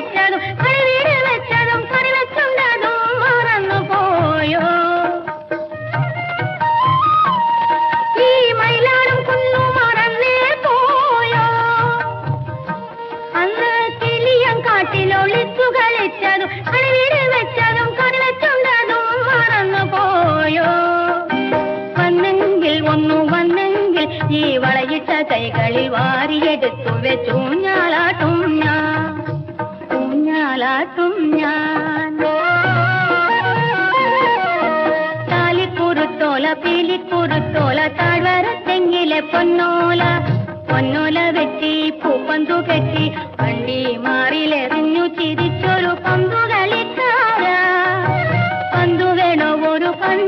വെച്ചതും മറന്നു പോയോ? ഈ മറന്നേ വെച്ചതും മറന്നു പോയോ? ഈ വളയിട്ട കൈകളിൽ വാരിയെടുത്തു വെച്ചു ഞാളാ ഊഞ്ഞാലാട്ടും ഞാൻ താലിക്കുറുത്തോല പീലിക്കുറുത്തോല താഴ്വര തെങ്ങിലെ പൊന്നോല പൊന്നോല വെട്ടി പൂപ്പന്തു കെട്ടി വണ്ടി മാറിലെറി